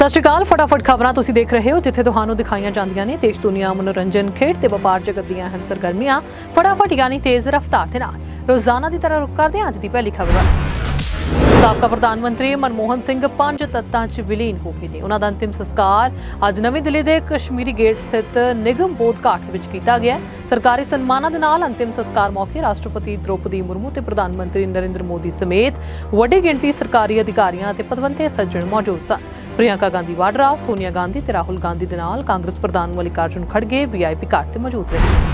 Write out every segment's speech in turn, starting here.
ਸਤਿ ਸ਼੍ਰੀ ਅਕਾਲ, ਫਟਾਫਟ ਖਬਰਾਂ ਤੁਸੀਂ ਦੇਖ ਰਹੇ ਹੋ, ਜਿੱਥੇ ਤੁਹਾਨੂੰ ਦਿਖਾਈਆਂ ਜਾਂਦੀਆਂ ਨੇ ਦੇਸ਼ ਦੁਨੀਆ ਮਨੋਰੰਜਨ ਖੇਡ ਤੇ ਵਪਾਰ ਜਗਤ ਦੀਆਂ ਅਹਿਮ ਸਰਗਰਮੀਆਂ। ਫਟਾਫਟ ਯਾਨੀ ਤੇਜ਼ ਰਫ਼ਤਾਰ ਦੇ ਨਾਲ। ਰੋਜ਼ਾਨਾ ਦੀ ਤਰ੍ਹਾਂ ਰੁਕ ਕਰਦੇ ਹਾਂ ਅੱਜ ਦੀ ਪਹਿਲੀ ਖਬਰ ਸਾਬਕਾ ਪ੍ਰਧਾਨ ਮੰਤਰੀ ਮਨਮੋਹਨ ਸਿੰਘ ਪੰਜ ਤੱਤਾਂ 'ਚ ਵਿਲੀਨ ਹੋ ਗਏ ਨੇ। ਉਹਨਾਂ ਦਾ ਅੰਤਿਮ ਸੰਸਕਾਰ ਅੱਜ ਨਵੀਂ ਦਿੱਲੀ ਦੇ ਕਸ਼ਮੀਰੀ ਗੇਟ ਸਥਿਤ ਨਿਗਮ ਬੋਧ ਘਾਟ ਦੇ ਵਿੱਚ ਕੀਤਾ ਗਿਆ ਸਰਕਾਰੀ ਸਨਮਾਨਾਂ ਦੇ ਨਾਲ ਅੰਤਿਮ ਸੰਸਕਾਰ ਮੌਕੇ ਰਾਸ਼ਟਰਪਤੀ ਦ੍ਰੋਪਦੀ ਮੁਰਮੂ ਤੇ ਪ੍ਰਧਾਨ ਮੰਤਰੀ ਨਰਿੰਦਰ ਮੋਦੀ ਸਮੇਤ ਵੱਡੀ ਗਿਣਤੀ ਸਰਕਾਰੀ ਅਧਿਕਾਰੀਆਂ ਤੇ ਪਦਵੰਤੇ ਸੱਜਣ ਮੌਜੂਦ ਸਨ। ਪ੍ਰਿਯੰਕਾ ਗਾਂਧੀ ਵਾਡਰਾ, ਸੋਨੀਆ ਗਾਂਧੀ ਤੇ ਰਾਹੁਲ ਗਾਂਧੀ ਦੇ ਨਾਲ ਕਾਂਗਰਸ ਪ੍ਰਧਾਨ ਮਲਿਕਾਰਜੁਨ ਖੜਗੇ, ਵੀਆਈਪੀ ਘਾਟ ਤੇ ਮੌਜੂਦ ਰਹੇ।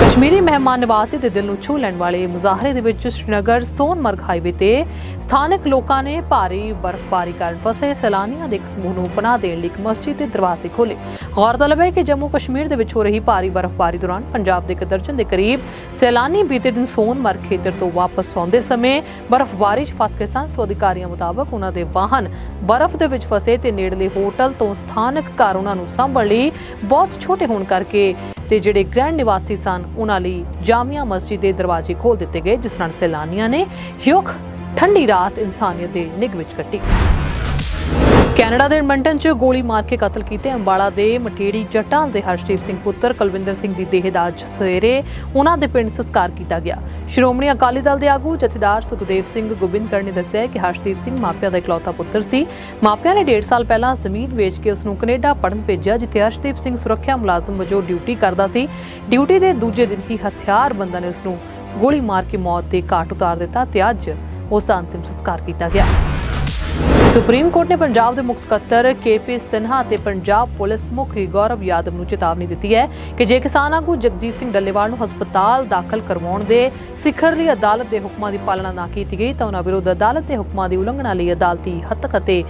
ਕਸ਼ਮੀਰੀ ਮਹਿਮਾਨ ਨਵਾਜ਼ੀ ਦੇ ਦਿਲ ਨੂੰ ਛੂਹ ਲੈਣ ਵਾਲੇ ਮੁਜ਼ਾਹਰੇ ਦੇ ਵਿੱਚ ਸ਼੍ਰੀਨਗਰ ਸੋਨਮਰਗ ਹਾਈਵੇ ਤੇ ਸਥਾਨਕ ਲੋਕਾਂ ਨੇ ਭਾਰੀ ਬਰਫ਼ਬਾਰੀ ਕਾਰਨ ਫਸੇ ਸੈਲਾਨੀਆਂ ਦੇ ਇੱਕ ਸਮੂਹ ਨੂੰ ਪਨਾਹ ਦੇਣ ਲਈ ਇੱਕ ਮਸਜਿਦ ਦੇ ਦਰਵਾਜ਼ੇ ਖੋਲੇ ਗੌਰਤਲਬ ਹੈ ਕਿ ਜੰਮੂ ਕਸ਼ਮੀਰ ਦੇ ਵਿੱਚ ਹੋ ਰਹੀ ਭਾਰੀ ਬਰਫ਼ਬਾਰੀ ਦੌਰਾਨ ਪੰਜਾਬ ਦੇ ਇੱਕ ਦਰਜਨ ਦੇ ਕਰੀਬ ਸੈਲਾਨੀ ਬੀਤੇ ਦਿਨ ਸੋਨਮਰਗ ਖੇਤਰ ਤੋਂ ਵਾਪਸ ਆਉਂਦੇ ਸਮੇਂ ਬਰਫ਼ਬਾਰੀ 'ਚ ਫਸ ਗਏ ਸਨ। ਸੋ ਅਧਿਕਾਰੀਆਂ ਮੁਤਾਬਕ ਉਹਨਾਂ ਦੇ ਵਾਹਨ ਬਰਫ਼ ਦੇ ਵਿੱਚ ਫਸੇ ਤੇ ਨੇੜਲੇ ਹੋਟਲ ਤੋਂ ਸਥਾਨਕ ਘਰ ਉਹਨਾਂ ਨੂੰ ਸੰਭਾਲ ਲਈ ਬਹੁਤ ਛੋਟੇ ਹੋਣ ਕਰਕੇ ਤੇ ਜਿਹੜੇ ਗ੍ਰੈਂਡ ਨਿਵਾਸੀ ਸਨ, ਉਹਨਾਂ ਲਈ ਜਾਮੀਆ ਮਸਜਿਦ ਦੇ ਦਰਵਾਜ਼ੇ ਖੋਲ ਦਿੱਤੇ ਗਏ, ਜਿਸ ਨਾਲ ਸੈਲਾਨੀਆਂ ਨੇ ਯੁੱਖ ਠੰਡੀ ਰਾਤ ਇਨਸਾਨੀਅਤ ਦੇ ਨਿਗ ਵਿੱਚ ਕੱਟੀ। ਕੈਨੇਡਾ ਦੇ ਐਡਮੰਟਨ 'ਚ ਗੋਲੀ ਮਾਰ ਕੇ ਕਤਲ ਕੀਤੇ ਅੰਬਾਲਾ ਦੇ ਮਠੇੜੀ ਜੱਟਾਂ ਦੇ ਹਰਸ਼ਦੀਪ ਸਿੰਘ ਪੁੱਤਰ, ਕੁਲਵਿੰਦਰ ਸਿੰਘ ਦੀ ਦੇਹ ਦਾ ਅੱਜ ਸਵੇਰੇ ਉਹਨਾਂ ਦੇ ਪਿੰਡ ਸੰਸਕਾਰ ਕੀਤਾ ਗਿਆ। ਸ਼੍ਰੋਮਣੀ ਅਕਾਲੀ ਦਲ ਦੇ ਆਗੂ ਜਥੇਦਾਰ ਸੁਖਦੇਵ ਸਿੰਘ ਗੋਬਿੰਦਗੜ੍ਹ ਨੇ ਦੱਸਿਆ ਕਿ ਹਰਸ਼ਦੀਪ ਸਿੰਘ ਮਾਪਿਆਂ ਦਾ ਇਕਲੌਤਾ ਪੁੱਤਰ ਸੀ। ਮਾਪਿਆਂ ਨੇ 1.5 ਸਾਲ ਪਹਿਲਾਂ ਜ਼ਮੀਨ ਵੇਚ ਕੇ ਉਸ ਨੂੰ ਕੈਨੇਡਾ ਪੜ੍ਹਨ ਭੇਜਿਆ, ਜਿੱਥੇ ਹਰਸ਼ਦੀਪ ਸਿੰਘ ਸੁਰੱਖਿਆ ਮੁਲਾਜ਼ਮ ਵਜੋਂ ਡਿਊਟੀ ਕਰਦਾ ਸੀ। ਡਿਊਟੀ ਦੇ ਦੂਜੇ ਦਿਨ ਹੀ ਹਥਿਆਰ ਹਥਿਆਰਬੰਦਾਂ ਨੇ ਉਸ ਨੂੰ ਗੋਲੀ ਮਾਰ ਕੇ ਮੌਤ ਦੇ ਘਾਟ ਉਤਾਰ ਦਿੱਤਾ ਤੇ ਅੱਜ ਉਸ ਦਾ ਅੰਤਿਮ ਸੰਸਕਾਰ ਕੀਤਾ ਗਿਆ। ਸੁਪਰੀਮ ਕੋਰਟ ਨੇ ਪੰਜਾਬ ਦੇ ਮੁੱਖ ਸਕੱਤਰ ਕੇਪੀ ਸਿਨਹਾ ਤੇ ਪੰਜਾਬ ਪੁਲਿਸ ਮੁਖੀ ਗੌਰਵ ਯਾਦਵ ਨੂੰ ਚੇਤਾਵਨੀ ਦਿੱਤੀ ਹੈ ਕਿ ਜੇ ਕਿਸਾਨ ਆਗੂ ਜਗਜੀਤ ਸਿੰਘ ਡੱਲੇਵਾਲ ਨੂੰ ਹਸਪਤਾਲ ਦਾਖਲ ਕਰਵਾਉਣ ਦੇ ਸਿਖਰਲੀ ਅਦਾਲਤ ਦੇ ਹੁਕਮਾਂ ਦੀ ਪਾਲਣਾ ਨਾ ਕੀਤੀ ਗਈ, ਤਾਂ ਉਹਨਾਂ ਵਿਰੁੱਧ ਅਦਾਲਤ ਦੇ ਹੁਕਮਾਂ ਦੀ ਉਲੰਘਣਾ ਲਈ ਅਦਾਲਤੀ ਹੱਤਕ ਅਤੇ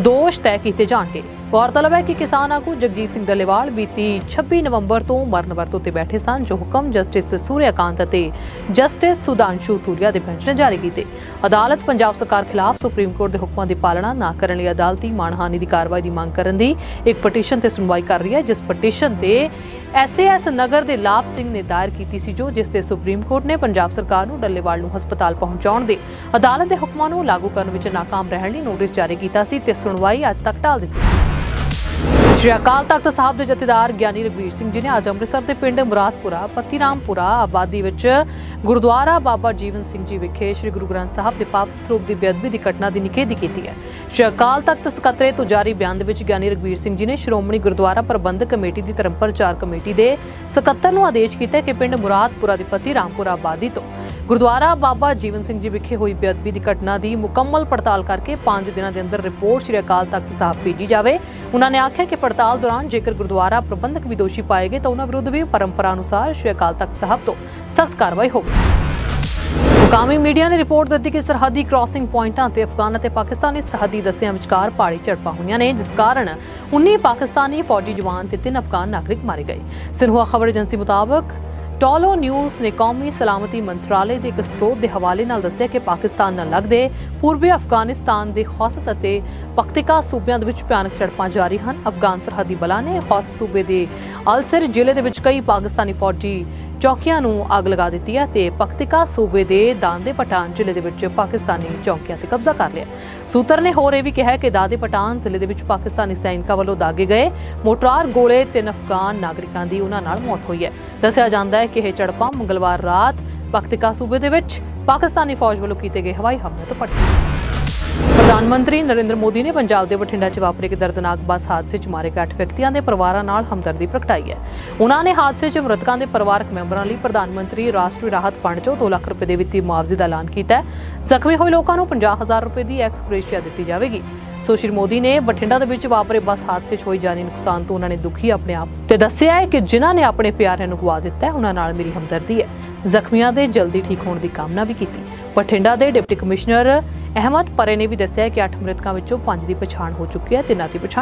ਦੋਸ਼ ਤੈਅ ਕੀਤੇ ਜਾਣਗੇ। ਗੌਰਤਲਬ ਹੈ ਕਿ ਕਿਸਾਨ ਆਗੂ ਜਗਜੀਤ ਸਿੰਘ ਡੱਲੇਵਾਲ ਬੀਤੀ 26 ਨਵੰਬਰ ਤੋਂ ਮਰਨ ਵਰਤੋਂ ਤੇ ਬੈਠੇ ਸਨ, ਜੋ ਹੁਕਮ ਜਸਟਿਸ ਸੂਰਿਆਕਾਂਤ ਅਤੇ ਜਸਟਿਸ ਸੁਦਾਂਸ਼ੂ ਥੂਰੀਆ ਦੇ ਬੈਂਚ ਨੇ ਜਾਰੀ ਕੀਤੇ। ਅਦਾਲਤ ਪੰਜਾਬ ਸਰਕਾਰ ਖਿਲਾਫ ਸੁਪਰੀਮ ਕੋਰਟ ਦੇ ਹੁਕਮਾਂ ਦੀ ਪਾਲਣਾ ਨਾ ਕਰਨ ਲਈ ਅਦਾਲਤੀ ਮਾਣਹਾਨੀ ਦੀ ਕਾਰਵਾਈ ਦੀ ਮੰਗ ਕਰਨ ਦੀ ਇੱਕ ਪਟੀਸ਼ਨ ਤੇ ਸੁਣਵਾਈ ਕਰ ਰਹੀ ਹੈ, ਜਿਸ ਪਟੀਸ਼ਨ ਤੇ ਐਸਏਐਸ ਨਗਰ ਦੇ ਲਾਭ ਸਿੰਘ ਨੇ ਦਾਇਰ ਕੀਤੀ ਸੀ ਜੋ ਜਿਸ ਤੇ ਸੁਪਰੀਮ ਕੋਰਟ ਨੇ ਪੰਜਾਬ ਸਰਕਾਰ ਨੂੰ ਡੱਲੇਵਾਲ ਨੂੰ ਹਸਪਤਾਲ ਪਹੁੰਚਾਉਣ ਦੇ ਅਦਾਲਤ ਦੇ ਹੁਕਮਾਂ ਨੂੰ ਲਾਗੂ ਕਰਨ ਵਿੱਚ ਨਾਕਾਮ ਰਹਿਣ ਲਈ ਨੋਟਿਸ ਜਾਰੀ ਕੀਤਾ ਸੀ ਤੇ ਸੁਣਵਾਈ ਅੱਜ ਤੱਕ ਟਾਲ ਦਿੱਤੀ ਸੀ। ਸ਼੍ਰੀ ਅਕਾਲ ਤਖਤ ਸਾਹਿਬ ਦੇ ਜਥੇਦਾਰ ਗਿਆਨੀ ਰਘਵੀਰ ਸਿੰਘ ਜੀ ਨੇ ਅੱਜ ਅੰਮ੍ਰਿਤਸਰ ਦੇ ਪਿੰਡ ਮੁਰਾਦਪੁਰਾ, ਪੱਤੀਰਾਮਪੁਰਾ ਆਬਾਦੀ ਵਿੱਚ ਗੁਰਦੁਆਰਾ ਬਾਬਾ ਜੀਵਨ ਸਿੰਘ ਜੀ ਵਿਖੇ ਸ਼੍ਰੀ ਗੁਰੂ ਗ੍ਰੰਥ ਸਾਹਿਬ ਦੇ ਪਾਵਨ ਸਰੂਪ ਦੀ ਬੇਅਦਬੀ ਦੀ ਘਟਨਾ ਦੀ ਨਿਖੇਧੀ ਕੀਤੀ ਹੈ। ਸ਼੍ਰੀ ਅਕਾਲ ਤਖਤ ਸਕੱਤਰੇ ਤੋਂ ਜਾਰੀ ਬਿਆਨ ਦੇ ਵਿੱਚ ਗਿਆਨੀ ਰਘਵੀਰ ਸਿੰਘ ਜੀ ਨੇ ਸ਼੍ਰੋਮਣੀ ਗੁਰਦੁਆਰਾ ਪ੍ਰਬੰਧਕ ਕਮੇਟੀ ਦੀ ਧਰਮ ਪ੍ਰਚਾਰ ਕਮੇਟੀ ਦੇ ਸਕੱਤਰ ਨੂੰ ਆਦੇਸ਼ ਕੀਤਾ ਕਿ ਪਿੰਡ ਮੁਰਾਦਪੁਰਾ ਦੀ ਪੱਤੀਰਾਮਪੁਰਾ ਆਬਾਦੀ ਤੋਂ ਗੁਰਦੁਆਰਾ ਬਾਬਾ ਜੀਵਨ ਸਿੰਘ ਜੀ ਵਿਖੇ ਹੋਈ ਬੇਅਦਬੀ ਦੀ ਘਟਨਾ ਦੀ ਮੁਕੰਮਲ ਪੜਤਾਲ ਕਰਕੇ 5 ਦਿਨਾਂ ਦੇ ਅੰਦਰ ਰਿਪੋਰਟ ਸ਼੍ਰੀ ਅਕਾਲ ਤਖਤ ਸਾਹਿਬ ਭੇਜੀ ਜਾਵੇ। ਉਹਨਾਂ ਨੇ ਆਖਿਆ ਕਿ ਪੜਤਾਲ ਦੌਰਾਨ ਜੇਕਰ ਗੁਰਦੁਆਰਾ ਪ੍ਰਬੰਧਕ ਵੀ ਦੋਸ਼ੀ ਪਾਏ ਗਏ ਤਾਂ ਉਹਨਾਂ ਵਿਰੁੱਧ ਵੀ ਪਰੰਪਰਾ ਅਨੁਸਾਰ ਸ਼੍ਰੀ ਅਕਾਲ ਤਖਤ ਸਾਹਿਬ ਤੋਂ ਸਖਤ ਕਾਰਵਾਈ ਹੋਵੇਗੀ ਮੁਕਾਮੀ ਮੀਡੀਆ ਨੇ ਰਿਪੋਰਟ ਦਿੱਤੀ ਕਿ ਸਰਹੱਦੀ ਕ੍ਰਾਸਿੰਗ ਪੁਆਇੰਟਾਂ ਤੇ ਅਫਗਾਨ ਅਤੇ ਪਾਕਿਸਤਾਨੀ ਸਰਹੱਦੀ ਦਸਤਿਆਂ ਵਿਚਕਾਰ ਭਾਰੀ ਝੜਪਾਂ ਹੋਈਆਂ ਨੇ, ਜਿਸ ਕਾਰਨ 19 ਪਾਕਿਸਤਾਨੀ ਫੌਜੀ ਜਵਾਨ ਤੇ 3 ਅਫਗਾਨ ਨਾਗਰਿਕ ਮਾਰੇ ਗਏ। ਸਿਨਹੂਆ ਖਬਰ ਏਜੰਸੀ ਮੁਤਾਬਕ ਟੋਲੋ ਨਿਊਜ਼ ਨੇ ਕੌਮੀ ਸਲਾਮਤੀ ਮੰਤਰਾਲੇ ਦੇ ਇੱਕ ਸਰੋਤ ਦੇ ਹਵਾਲੇ ਨਾਲ ਦੱਸਿਆ ਕਿ ਪਾਕਿਸਤਾਨ ਨਾਲ ਲੱਗਦੇ ਪੂਰਬੀ ਅਫਗਾਨਿਸਤਾਨ ਦੇ ਖੌਸਤ ਅਤੇ ਪਖਤਿਕਾ ਸੂਬਿਆਂ ਦੇ ਵਿੱਚ ਭਿਆਨਕ ਝੜਪਾਂ ਜਾਰੀ ਹਨ। ਅਫਗਾਨ ਸਰਹੱਦੀ ਬਲਾਂ ਨੇ ਖੌਸਤ ਸੂਬੇ ਦੇ ਅਲਸਰ ਜ਼ਿਲ੍ਹੇ ਦੇ ਵਿੱਚ ਕਈ ਪਾਕਿਸਤਾਨੀ ਫੌਜੀ ਚੌਕੀਆਂ ਨੂੰ ਅੱਗ ਲਗਾ ਦਿੱਤੀ ਹੈ ਤੇ ਪਖਤਿਕਾ ਸੂਬੇ ਦੇ ਦਾਂਦੇ ਪਠਾਨ ਜ਼ਿਲ੍ਹੇ ਦੇ ਵਿੱਚ ਪਾਕਿਸਤਾਨੀ ਚੌਕੀਆਂ ਤੇ ਕਬਜ਼ਾ ਕਰ ਲਿਆ। ਸੂਤਰ ਨੇ ਹੋਰ ਇਹ ਵੀ ਕਿਹਾ ਕਿ ਦਾਦੇ ਪਠਾਨ ਜ਼ਿਲ੍ਹੇ ਦੇ ਵਿੱਚ ਪਾਕਿਸਤਾਨੀ ਸੈਨਿਕਾਂ ਵੱਲੋਂ ਦਾਗੇ ਗਏ ਮੋਟਰਾਰ ਗੋਲੇ ਤਿੰਨ ਅਫਗਾਨ ਨਾਗਰਿਕਾਂ ਦੀ ਉਹਨਾਂ ਨਾਲ ਮੌਤ ਹੋਈ ਹੈ। ਦੱਸਿਆ ਜਾਂਦਾ ਹੈ ਕਿ ਇਹ ਝੜਪਾਂ ਮੰਗਲਵਾਰ ਰਾਤ ਪਖਤਿਕਾ ਸੂਬੇ ਦੇ ਵਿੱਚ ਪਾਕਿਸਤਾਨੀ ਫੌਜ ਵੱਲੋਂ ਕੀਤੇ ਗਏ ਹਵਾਈ ਹਮਲੇ ਤੋਂ ਭੜਕੀ ਪ੍ਰਧਾਨ ਮੰਤਰੀ ਨਰਿੰਦਰ ਮੋਦੀ ਨੇ ਪੰਜਾਬ ਦੇ ਬਠਿੰਡਾ 'ਚ ਵਾਪਰੇ ਇੱਕ ਦਰਦਨਾਕ ਬੱਸ ਹਾਦਸੇ 'ਚ ਮਾਰੇ ਗਏ ਅੱਠ ਵਿਅਕਤੀਆਂ ਦੇ ਪਰਿਵਾਰਾਂ ਨਾਲ ਹਮਦਰਦੀ ਪ੍ਰਗਟਾਈ ਹੈ। ਉਹਨਾਂ ਨੇ ਹਾਦਸੇ 'ਚ ਮ੍ਰਿਤਕਾਂ ਦੇ ਪਰਿਵਾਰਕ ਮੈਂਬਰਾਂ ਲਈ ਪ੍ਰਧਾਨ ਮੰਤਰੀ ਰਾਸ਼ਟਰੀ ਰਾਹਤ ਫੰਡ 'ਚੋਂ 2 ਲੱਖ ਰੁਪਏ ਦੇ ਵਿੱਤੀ ਮੁਆਵਜ਼ੇ ਦਾ ਐਲਾਨ ਕੀਤਾ ਹੈ। ਜ਼ਖਮੀ ਹੋਏ ਲੋਕਾਂ ਨੂੰ 50000 ਰੁਪਏ ਦੀ ਐਕਸ ਐਕਸਗ੍ਰੇਸ਼ੀਆ ਦਿੱਤੀ ਜਾਵੇਗੀ। ਸੋ ਸ਼੍ਰੀ ਮੋਦੀ ਨੇ ਬਠਿੰਡਾ ਦੇ ਵਿੱਚ ਵਾਪਰੇ ਬੱਸ ਹਾਦਸੇ 'ਚ ਹੋਈ ਜਾਨੀ ਨੁਕਸਾਨ ਤੋਂ ਉਹਨਾਂ ਨੇ ਦੁਖੀ ਆਪਣੇ ਆਪ ਤੇ ਦੱਸਿਆ ਹੈ ਕਿ ਜਿਨ੍ਹਾਂ ਨੇ ਆਪਣੇ ਪਿਆਰਿਆਂ ਨੂੰ ਗਵਾ ਦਿੱਤਾ ਹੈ ਉਹਨਾਂ ਨਾਲ ਮੇਰੀ ਹਮਦਰਦੀ ਹੈ। ਜ਼ਖਮੀਆਂ ਦੇ ਜਲਦੀ ਠੀਕ ਹੋਣ ਦੀ ਕਾਮਨਾ ਵੀ ਕੀਤੀ। ਬਠਿੰਡਾ ਦੇ ਡਿਪਟੀ ਕਮਿਸ਼ਨਰ ਅਹਿਮਦ ਪਰੇ ਨੇ ਵੀ ਦੱਸਿਆ ਕਿ 8 ਮ੍ਰਿਤਕਾਂ ਵਿੱਚੋਂ 5 ਦੀ ਪਛਾਣ ਹੋ ਚੁੱਕੀ ਹੈ ਤਿੰਨਾਂ ਦੀ ਪਛਾਣ